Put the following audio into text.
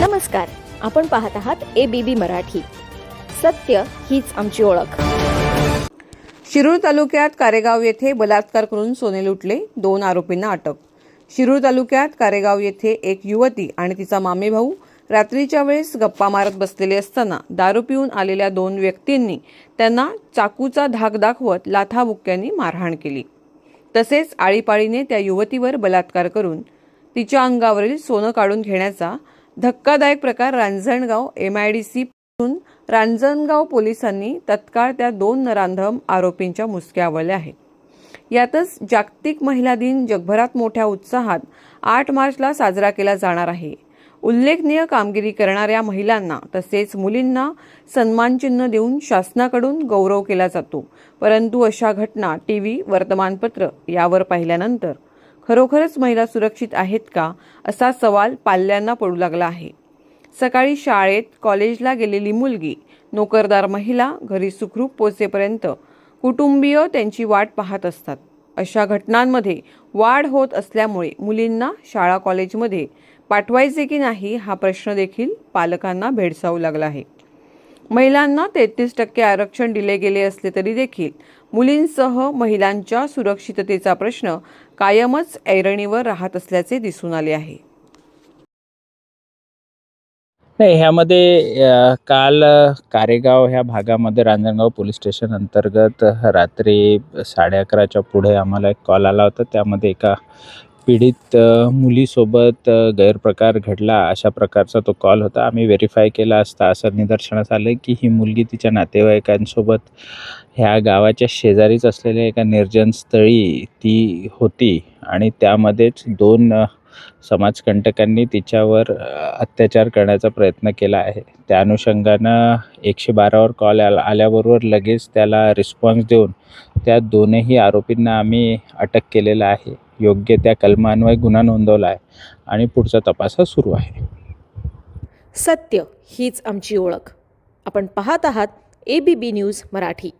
नमस्कार आपण पाहत आहात ए बी बी मराठी. सत्य हीच आमची ओळख. शिरूर तालुक्यात कारेगाव येथे बलात्कार करून सोने लुटले दोन आरोपींना अटक. शिरूर तालुक्यात कारेगाव येथे एक युवती आणि तिचा मामे भाऊ रात्रीच्या वेळेस गप्पा मारत बसलेले असताना दारू पिऊन आलेल्या दोन व्यक्तींनी त्यांना चाकूचा धाक दाखवत लाथाबुक्क्यांनी मारहाण केली. तसेच आळीपाळीने त्या युवतीवर बलात्कार करून तिच्या अंगावरील सोनं काढून घेण्याचा धक्कादायक प्रकार Ranjangaon M I D C Ranjangaon पोलिसांनी तत्काळ त्या दोन नरांधम आरोपींच्या मुसक्या आवळल्या आहेत यातच जागतिक महिला दिन जगभरात मोठ्या उत्साहात आठ मार्चला साजरा केला जाणार आहे. उल्लेखनीय कामगिरी करणाऱ्या महिलांना तसेच मुलींना सन्मानचिन्ह देऊन शासनाकडून गौरव केला जातो. परंतु अशा घटना टी व्ही वर्तमानपत्र यावर पाहिल्यानंतर खरोखरच महिला सुरक्षित आहेत का असा सवाल पाल्यांना पडू लागला आहे. सकाळी शाळेत कॉलेजला गेलेली मुलगी नोकरदार महिला घरी सुखरूप पोचेपर्यंत कुटुंबीय त्यांची वाट पाहत असतात. अशा घटनांमध्ये वाढ होत असल्यामुळे मुलींना शाळा कॉलेजमध्ये पाठवायचे की नाही हा प्रश्न देखील पालकांना भेडसावू लागला आहे. महिलांना तेहतीस टक्के आरक्षण दिले गेले असले तरी देखील मुलींसह महिलांच्या सुरक्षिततेचा प्रश्न कायमच ऐरणीवर राहत असल्याचे दिसून आले आहे. नाही ह्यामध्ये काल कारेगाव ह्या भागामध्ये रांजणगाव पोलीस स्टेशन अंतर्गत रात्री साडे अकराच्या पुढे आम्हाला एक कॉल आला होता. त्यामध्ये एका पीडित मुलीसोबत गैरप्रकार घडला अशा प्रकारचा तो कॉल होता. आम्ही व्हेरीफाय केला असता असं निदर्शनास आलं की ही मुलगी तिच्या नातेवाईकांसोबत ह्या गावाच्या शेजारीच असलेल्या एका निर्जन स्थळी ती होती आणि त्यामध्येच दोन समाजकंटकांनी तिच्यावर अत्याचार करण्याचा प्रयत्न केला आहे. त्या अनुषंगानं एकशे बारावर कॉल आला आल्याबरोबर लगेच त्याला रिस्पॉन्स देऊन त्या दोनही आरोपींना आम्ही अटक केलेलं आहे. योग्य त्या कलमान्वये गुन्हा नोंदवला आहे आणि पुढचा तपास हा सुरू आहे. सत्य हीच आमची ओळख. आपण पाहत आहात A B B news Marathi.